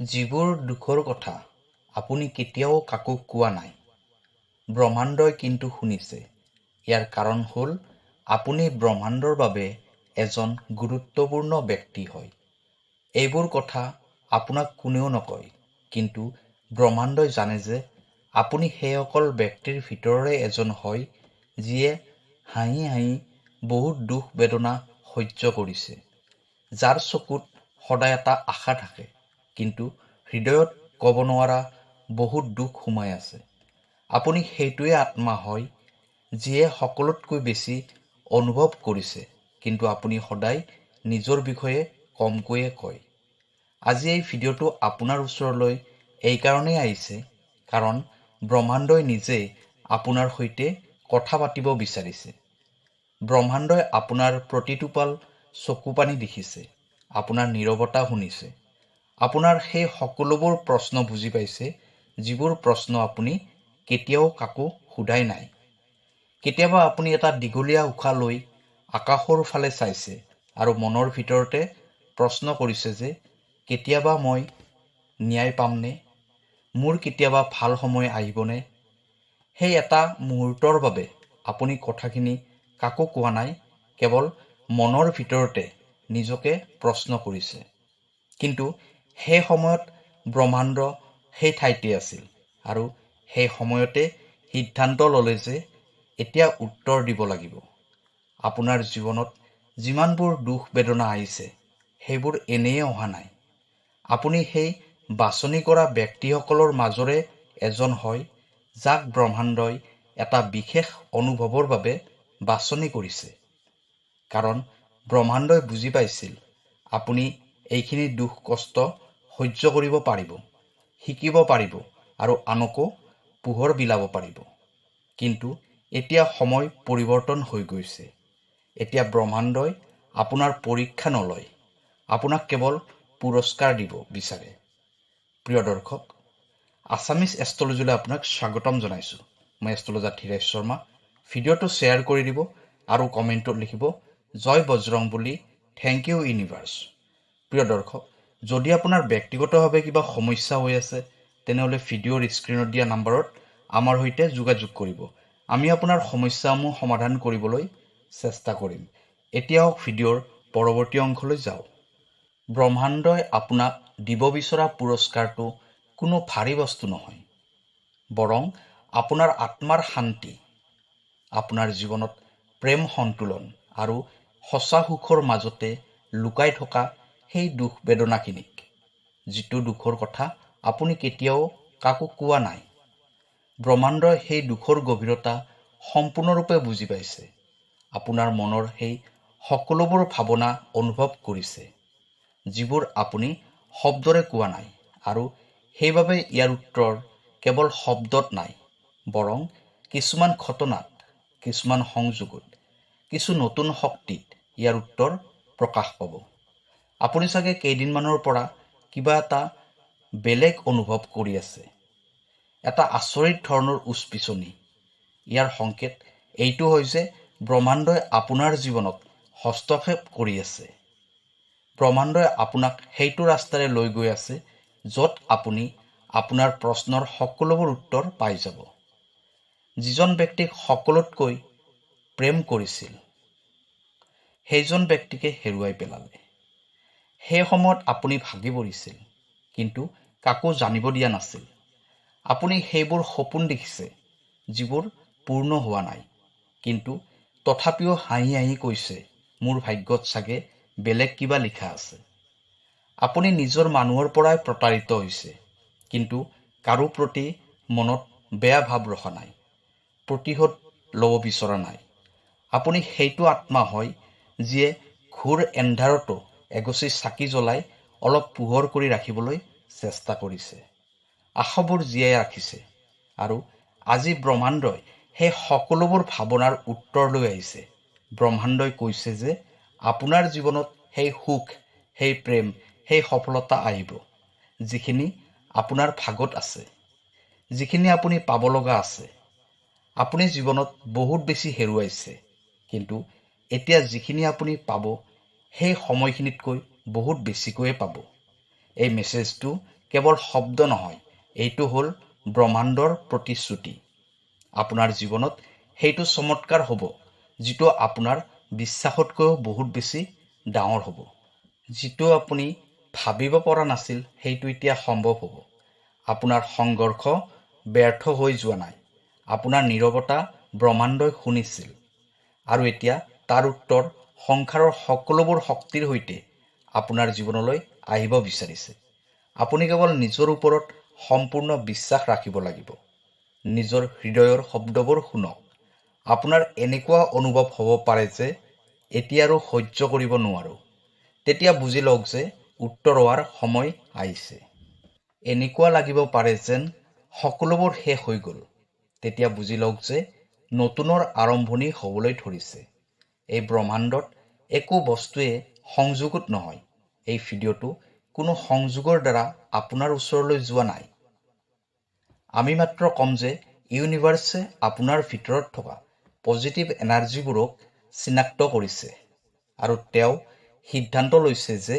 যিবোৰ দুখৰ কথা আপুনি কেতিয়াও কাকো কোৱা নাই। ব্ৰহ্মাণ্ডই কিন্তু শুনিছে। ইয়াৰ কাৰণ হ'ল আপুনি ব্ৰহ্মাণ্ডৰ বাবে এজন গুৰুত্বপূৰ্ণ ব্যক্তি হয়। এইবোৰ কথা আপোনাক কোনেও নকয় কিন্তু ব্ৰহ্মাণ্ডই জানে যে আপুনি সেইসকল ব্যক্তিৰ ভিতৰৰে এজন হয় যিয়ে হাঁহি হাঁহি বহুত দুখ বেদনা সহ্য কৰিছে যাৰ চকুত সদায় এটা আশা থাকে। কিন্তু হৃদয়ত ক'ব নোৱাৰা বহুত দুখ সোমাই আছে। আপুনি সেইটোৱে আত্মা হয় যিয়ে সকলোতকৈ বেছি অনুভৱ কৰিছে কিন্তু আপুনি সদায় নিজৰ বিষয়ে কমকৈয়ে কয়। আজি এই ভিডিঅ'টো আপোনাৰ ওচৰলৈ এইকাৰণেই আহিছে কাৰণ ব্ৰহ্মাণ্ডই নিজেই আপোনাৰ সৈতে কথা পাতিব বিচাৰিছে। ব্ৰহ্মাণ্ডই আপোনাৰ প্ৰতিটোপাল চকুপানী দেখিছে আপোনাৰ নীৰৱতা শুনিছে। আপোনাৰ সেই সকলোবোৰ প্ৰশ্ন বুজি পাইছে যিবোৰ প্ৰশ্ন আপুনি কেতিয়াও কাকো সোধাই নাই। কেতিয়াবা আপুনি এটা দীঘলীয়া উশাহ লৈ আকাশৰ ফালে চাইছে আৰু মনৰ ভিতৰতে প্ৰশ্ন কৰিছে যে কেতিয়াবা মই ন্যায় পামনে? মোৰ কেতিয়াবা ভাল সময় আহিবনে? সেই এটা মুহূৰ্তৰ বাবে আপুনি কথাখিনি কাকো কোৱা নাই কেৱল মনৰ ভিতৰতে নিজকে প্ৰশ্ন কৰিছে। কিন্তু সেই সময়ত ব্ৰহ্মাণ্ড সেই ঠাইতে আছিল আৰু সেই সময়তে সিদ্ধান্ত ল'লে যে এতিয়া উত্তৰ দিব লাগিব। আপোনাৰ জীৱনত যিমানবোৰ দুখ বেদনা আহিছে সেইবোৰ এনেয়ে অহা নাই। আপুনি সেই বাছনি কৰা ব্যক্তিসকলৰ মাজৰে এজন হয় যাক ব্ৰহ্মাণ্ডই এটা বিশেষ অনুভৱৰ বাবে বাছনি কৰিছে। কাৰণ ব্ৰহ্মাণ্ডই বুজি পাইছিল আপুনি এইখিনি দুখ কষ্ট সহ্য কৰিব পাৰিব, শিকিব পাৰিব আৰু আনকো পোহৰ বিলাব পাৰিব। কিন্তু এতিয়া সময় পৰিৱৰ্তন হৈ গৈছে। এতিয়া ব্ৰহ্মাণ্ডই আপোনাৰ পৰীক্ষা নলয়, আপোনাক কেৱল পুৰস্কাৰ দিব বিচাৰে। প্ৰিয় দৰ্শক আছামিজ এষ্ট্ৰলজিলৈ আপোনাক স্বাগতম জনাইছোঁ। মই এষ্ট্ৰলজাৰ ধীৰেশ শৰ্মা। ভিডিঅ'টো শ্বেয়াৰ কৰি দিব আৰু কমেণ্টত লিখিব, জয় বজৰং বুলি, থেংক ইউ ইউনিভাৰ্ছ প্ৰিয় দৰ্শক যদি আপোনাৰ ব্যক্তিগতভাৱে কিবা সমস্যা হৈ আছে তেনেহ'লে ভিডিঅ'ৰ স্ক্ৰীণত দিয়া নাম্বাৰত আমাৰ সৈতে যোগাযোগ কৰিব। আমি আপোনাৰ সমস্যাসমূহ সমাধান কৰিবলৈ চেষ্টা কৰিম। এতিয়া হওক ভিডিঅ'ৰ পৰৱৰ্তী অংশলৈ যাওঁ। ব্ৰহ্মাণ্ডই আপোনাক দিব বিচৰা পুৰস্কাৰটো কোনো ভাৰী বস্তু নহয় বৰং আপোনাৰ আত্মাৰ শান্তি আপোনাৰ জীৱনত প্ৰেম সন্তুলন আৰু সঁচা সুখৰ মাজতে লুকাই থকা সেই দুখ বেদনাখিনিক যিটো দুখৰ কথা আপুনি কেতিয়াও কাকো কোৱা নাই। ব্ৰহ্মাণ্ডই সেই দুখৰ গভীৰতা সম্পূৰ্ণৰূপে বুজি পাইছে। আপোনাৰ মনৰ সেই সকলোবোৰ ভাৱনা অনুভৱ কৰিছে যিবোৰ আপুনি শব্দৰে কোৱা নাই আৰু সেইবাবে ইয়াৰ উত্তৰ কেৱল শব্দত নাই বৰং কিছুমান ঘটনাত কিছুমান সংযোগত কিছু নতুন শক্তিত ইয়াৰ উত্তৰ প্ৰকাশ পাব। আপুনি চাগে কেইদিনমানৰ পৰা কিবা এটা বেলেগ অনুভৱ কৰি আছে। এটা আচৰিত ধৰণৰ উচপিচনি ইয়াৰ সংকেত এইটো হৈছে ব্ৰহ্মাণ্ডই আপোনাৰ জীৱনত হস্তক্ষেপ কৰি আছে। ব্ৰহ্মাণ্ডই আপোনাক সেইটো ৰাস্তাৰে লৈ গৈ আছে য'ত আপুনি আপোনাৰ প্ৰশ্নৰ সকলোবোৰ উত্তৰ পাই যাব। যিজন ব্যক্তিক সকলোতকৈ প্ৰেম কৰিছিল সেইজন ব্যক্তিকে হেৰুৱাই পেলালে। সেই সময়ত আপুনি ভাগি পৰিছিল কিন্তু কাকো জানিব দিয়া নাছিল। আপুনি সেইবোৰ সপোন দেখিছে যিবোৰ পূৰ্ণ হোৱা নাই। কিন্তু তথাপিও হাঁহি হাঁহি কৈছে মোৰ ভাগ্যত চাগে বেলেগ কিবা লিখা আছে। আপুনি নিজৰ মানুহৰ পৰাই প্ৰতাৰিত হৈছে কিন্তু কাৰো প্ৰতি মনত বেয়া ভাৱ ৰখা নাই প্ৰতিশোধ ল'ব বিচৰা নাই। আপুনি সেইটো আত্মা হয় যিয়ে ঘোৰ এন্ধাৰতো এগছি চাকি জ্বলাই অলপ পোহৰ কৰি ৰাখিবলৈ চেষ্টা কৰিছে। আশাবোৰ জীয়াই ৰাখিছে আৰু আজি ব্ৰহ্মাণ্ডই সেই সকলোবোৰ ভাৱনাৰ উত্তৰ লৈ আহিছে। ব্ৰহ্মাণ্ডই কৈছে যে আপোনাৰ জীৱনত সেই সুখ, সেই প্ৰেম, সেই সফলতা আহিব, যিখিনি আপোনাৰ ভাগত আছে, যিখিনি আপুনি পাব লগা আছে। আপুনি জীৱনত বহুত বেছি হেৰুৱাইছে, কিন্তু এতিয়া যিখিনি আপুনি পাব সেই সময়খিনিতকৈ বহুত বেছিকৈয়ে পাব। এই মেছেজটো কেৱল শব্দ নহয় এইটো হ'ল ব্ৰহ্মাণ্ডৰ প্ৰতিশ্ৰুতি। আপোনাৰ জীৱনত সেইটো চমৎকাৰ হ'ব যিটো আপোনাৰ বিশ্বাসতকৈও বহুত বেছি ডাঙৰ হ'ব। যিটো আপুনি ভাবিব পৰা নাছিল সেইটো এতিয়া সম্ভৱ হ'ব। আপোনাৰ সংঘৰ্ষ ব্যৰ্থ হৈ যোৱা নাই। আপোনাৰ নীৰৱতা ব্ৰহ্মাণ্ডই শুনিছিল। আৰু এতিয়া তাৰ উত্তৰ সংসাৰৰ সকলোবোৰ শক্তিৰ সৈতে আপোনাৰ জীৱনলৈ আহিব বিচাৰিছে। আপুনি কেৱল নিজৰ ওপৰত সম্পূৰ্ণ বিশ্বাস ৰাখিব লাগিব। নিজৰ হৃদয়ৰ শব্দবোৰ শুনক। আপোনাৰ এনেকুৱা অনুভৱ হ'ব পাৰে যে এতিয়া আৰু সহ্য কৰিব নোৱাৰোঁ। তেতিয়া বুজি লওক যে উত্তৰ হোৱাৰ সময় আহিছে। এনেকুৱা লাগিব পাৰে যেন সকলোবোৰ শেষ হৈ গ'ল। তেতিয়া বুজি লওক যে নতুনৰ আৰম্ভণি হ'বলৈ ধৰিছে। এই ব্ৰহ্মাণ্ডত একো বস্তুৱে সংযোগত নহয়। এই ভিডিঅ'টো কোনো সংযোগৰ দ্বাৰা আপোনাৰ ওচৰলৈ যোৱা নাই। আমি মাত্ৰ ক'ম যে ইউনিভাৰ্ছে আপোনাৰ ভিতৰত থকা পজিটিভ এনাৰ্জিবোৰক চিনাক্ত কৰিছে আৰু তেওঁ সিদ্ধান্ত লৈছে যে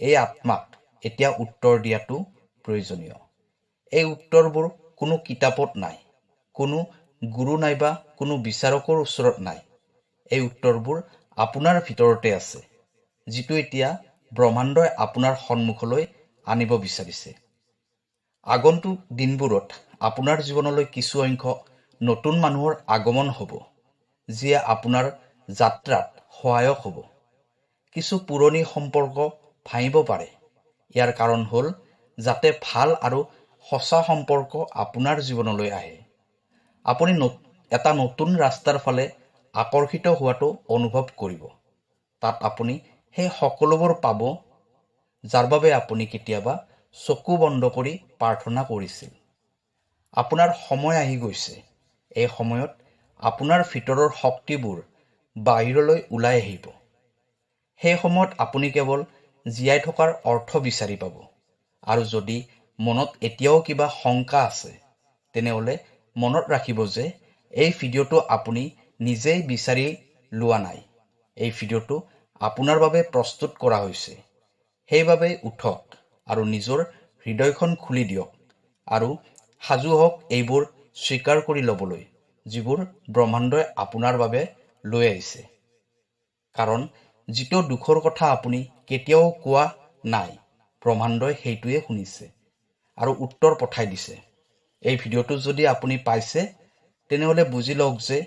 এই আত্মাক এতিয়া উত্তৰ দিয়াটো প্ৰয়োজনীয়। এই উত্তৰবোৰ কোনো কিতাপত নাই কোনো গুৰু নাইবা কোনো বিচাৰকৰ ওচৰত নাই। এই উত্তৰবোৰ আপোনাৰ ভিতৰতে আছে যিটো এতিয়া ব্ৰহ্মাণ্ডই আপোনাৰ সন্মুখলৈ আনিব বিচাৰিছে। আগন্তুক দিনবোৰত আপোনাৰ জীৱনলৈ কিছু সংখ্যক নতুন মানুহৰ আগমন হ'ব যিয়ে আপোনাৰ যাত্ৰাত সহায়ক হ'ব। কিছু পুৰণি সম্পৰ্ক ভাঙিব পাৰে। ইয়াৰ কাৰণ হ'ল যাতে ভাল আৰু সঁচা সম্পৰ্ক আপোনাৰ জীৱনলৈ আহে। আপুনি এটা নতুন ৰাস্তাৰ ফালে আকৰ্ষিত হোৱাটো অনুভৱ কৰিব। তাত আপুনি সেই সকলোবোৰ পাব যাৰ বাবে আপুনি কেতিয়াবা চকু বন্ধ কৰি প্ৰাৰ্থনা কৰিছিল। আপোনাৰ সময় আহি গৈছে। এই সময়ত আপোনাৰ ভিতৰৰ শক্তিবোৰ বাহিৰলৈ ওলাই আহিব। সেই সময়ত আপুনি কেৱল জীয়াই থকাৰ অৰ্থ বিচাৰি পাব। আৰু যদি মনত এতিয়াও কিবা শংকা আছে তেনেহ'লে মনত ৰাখিব যে এই ভিডিঅ'টো আপুনি নিজেই বিচাৰি লোৱা নাই। এই ভিডিঅ'টো আপোনাৰ বাবে প্ৰস্তুত কৰা হৈছে। সেইবাবে উঠক আৰু নিজৰ হৃদয়খন খুলি দিয়ক আৰু সাজু হওক এইবোৰ স্বীকাৰ কৰি ল'বলৈ যিবোৰ ব্ৰহ্মাণ্ডই আপোনাৰ বাবে লৈ আহিছে। কাৰণ যিটো দুখৰ কথা আপুনি কেতিয়াও কোৱা নাই ব্ৰহ্মাণ্ডই সেইটোৱে শুনিছে আৰু উত্তৰ পঠাই দিছে। এই ভিডিঅ'টো যদি আপুনি পাইছে তেনেহ'লে বুজি লওক যে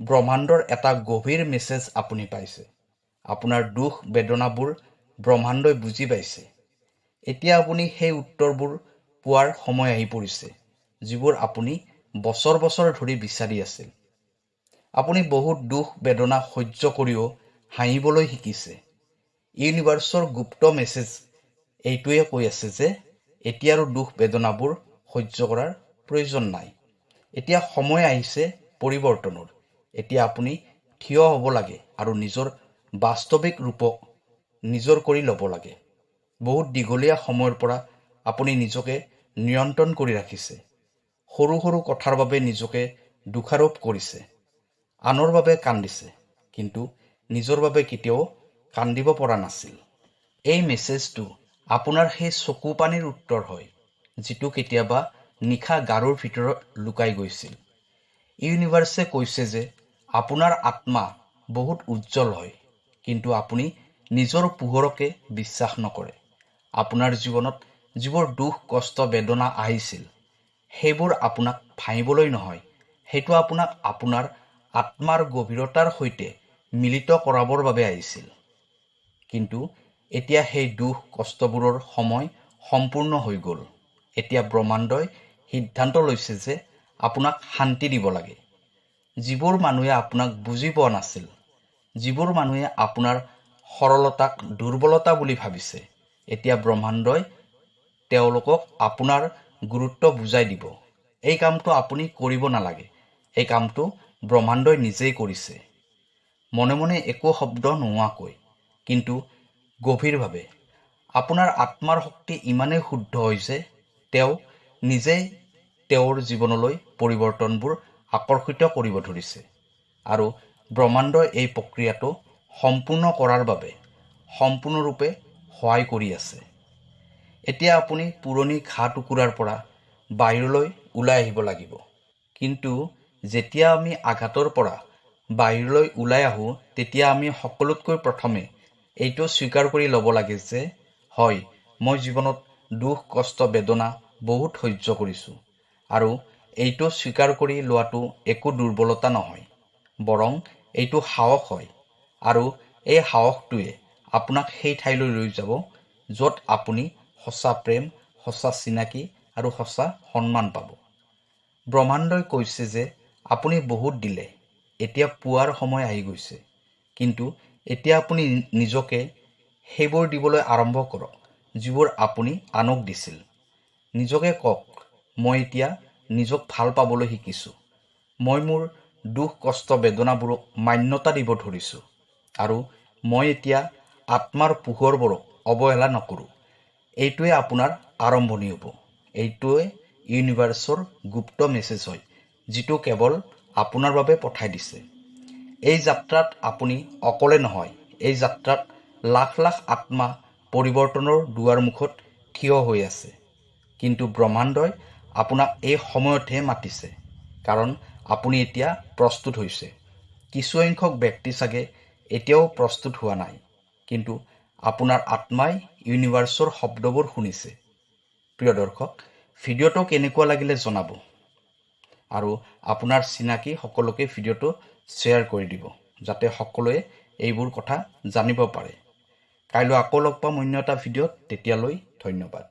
ব্ৰহ্মাণ্ডৰ এটা গভীৰ মেছেজ আপুনি পাইছে। আপোনাৰ দুখ বেদনাবোৰ ব্ৰহ্মাণ্ডই বুজি পাইছে। এতিয়া আপুনি সেই উত্তৰবোৰ পোৱাৰ সময় আহি পৰিছে যিবোৰ আপুনি বছৰ বছৰ ধৰি বিচাৰি আছিল। আপুনি বহুত দুখ বেদনা সহ্য কৰিও হাঁহিবলৈ শিকিছে। ইউনিভাৰ্চৰ গুপ্ত মেছেজ এইটোৱে কৈ আছে যে এতিয়া আৰু দুখ বেদনাবোৰ সহ্য কৰাৰ প্ৰয়োজন নাই। এতিয়া সময় আহিছে পৰিৱৰ্তনৰ। এতিয়া আপুনি থিয় হ'ব লাগে আৰু নিজৰ বাস্তৱিক ৰূপক নিজৰ কৰি ল'ব লাগে। বহুত দীঘলীয়া সময়ৰ পৰা আপুনি নিজকে নিয়ন্ত্ৰণ কৰি ৰাখিছে। সৰু সৰু কথাৰ বাবে নিজকে দোষাৰোপ কৰিছে। আনৰ বাবে কান্দিছে, কিন্তু নিজৰ বাবে কেতিয়াও কান্দিব পৰা নাছিল। এই মেছেজটো আপোনাৰ সেই চকু পানীৰ উত্তৰ হয়, যিটো কেতিয়াবা নিশা গাৰুৰ ভিতৰত লুকাই গৈছিল। ইউনিভাৰ্ছে কৈছে যে আপোনাৰ আত্মা বহুত উজ্জ্বল হয় কিন্তু আপুনি নিজৰ পোহৰকে বিশ্বাস নকৰে। আপোনাৰ জীৱনত যিবোৰ দুখ কষ্ট বেদনা আহিছিল সেইবোৰ আপোনাক ভাঙিবলৈ নহয়। সেইটো আপোনাক আপোনাৰ আত্মাৰ গভীৰতাৰ সৈতে মিলিত কৰাবৰ বাবে আহিছিল। কিন্তু এতিয়া সেই দুখ কষ্টবোৰৰ সময় সম্পূৰ্ণ হৈ গ'ল। এতিয়া ব্ৰহ্মাণ্ডই সিদ্ধান্ত লৈছে যে আপোনাক শান্তি দিব লাগে। যিবোৰ মানুহে আপোনাক বুজি পোৱা নাছিল, যিবোৰ মানুহে আপোনাৰ সৰলতাক দুৰ্বলতা বুলি ভাবিছে, এতিয়া ব্ৰহ্মাণ্ডই তেওঁলোকক আপোনাৰ গুৰুত্ব বুজাই দিব। এই কামটো আপুনি কৰিব নালাগে, এই কামটো ব্ৰহ্মাণ্ডই নিজেই কৰিছে। মনে মনে একো শব্দ নোহোৱাকৈ, কিন্তু গভীৰভাৱে, আপোনাৰ আত্মাৰ শক্তি ইমানেই শুদ্ধ হৈছে, তেওঁ নিজেই তেওঁৰ জীৱনলৈ পৰিৱৰ্তনবোৰ আকৰ্ষিত কৰিব ধৰিছে। আৰু ব্ৰহ্মাণ্ডই এই প্ৰক্ৰিয়াটো সম্পূৰ্ণ কৰাৰ বাবে সম্পূৰ্ণৰূপে সহায় কৰি আছে। এতিয়া আপুনি পুৰণি ঘাঁ টুকুৰাৰ পৰা বাহিৰলৈ ওলাই আহিব লাগিব। কিন্তু যেতিয়া আমি আঘাতৰ পৰা বাহিৰলৈ ওলাই আহোঁ তেতিয়া আমি সকলোতকৈ প্ৰথমে এইটো স্বীকাৰ কৰি ল'ব লাগে যে হয় মই জীৱনত দুখ কষ্ট বেদনা বহুত সহ্য কৰিছোঁ। আৰু এইটো স্বীকাৰ কৰি লোৱাটো একো দুৰ্বলতা নহয়, বৰং এইটো সাহস হয়, আৰু এই সাহসটোৱে আপোনাক সেই ঠাইলৈ লৈ যাব, য'ত আপুনি সঁচা প্ৰেম, সঁচা চিনাকি আৰু সঁচা সন্মান পাব। ব্ৰহ্মাণ্ডই কৈছে যে আপুনি বহুত দিলে, এতিয়া পোৱাৰ সময় আহি গৈছে, কিন্তু এতিয়া আপুনি নিজকে সেইবোৰ দিবলৈ আৰম্ভ কৰক, যিবোৰ আপুনি আনক দিছিল। নিজকে কওক, মই এতিয়া নিজক ভালো পাবলৈ শিকিছোঁ। মই মোৰ দুখ, কষ্ট, বেদনাবোৰক মান্যতা দিব ধৰিছোঁ। আৰু মই এতিয়া আত্মাৰ পোহৰবোৰক অৱহেলা নকৰোঁ। এইটোৱে আপোনাৰ আৰম্ভণি হ'ব। এইটোৱে ইউনিভাৰ্চৰ গুপ্ত মেছেজ হয়, যিটো কেৱল আপোনাৰ বাবে পঠাই দিছে। এই যাত্ৰাত আপুনি অকলে নহয়, এই যাত্ৰাত লাখ লাখ আত্মা পৰিৱৰ্তনৰ দুৱাৰ মুখত থিয় হৈ আছে। কিন্তু ব্ৰহ্মাণ্ডই আপোনাক এই সময়তহে মাতিছে, কাৰণ আপুনি এতিয়া প্ৰস্তুত হৈছে। কিছুসংখ্যক ব্যক্তি চাগে এতিয়াও প্ৰস্তুত হোৱা নাই, কিন্তু আপোনাৰ আত্মাই ইউনিভাৰ্চৰ শব্দবোৰ শুনিছে। প্ৰিয় দৰ্শক, ভিডিঅ'টো কেনেকুৱা লাগিলে জনাব? আৰু আপোনাৰ চিনাকি সকলোকে ভিডিঅ'টো শ্বেয়াৰ কৰি দিব, যাতে সকলোৱে এইবোৰ কথা জানিব পাৰে। কাইলৈ আকৌ লগ পাম অন্য এটা ভিডিঅ'ত, তেতিয়ালৈ ধন্যবাদ।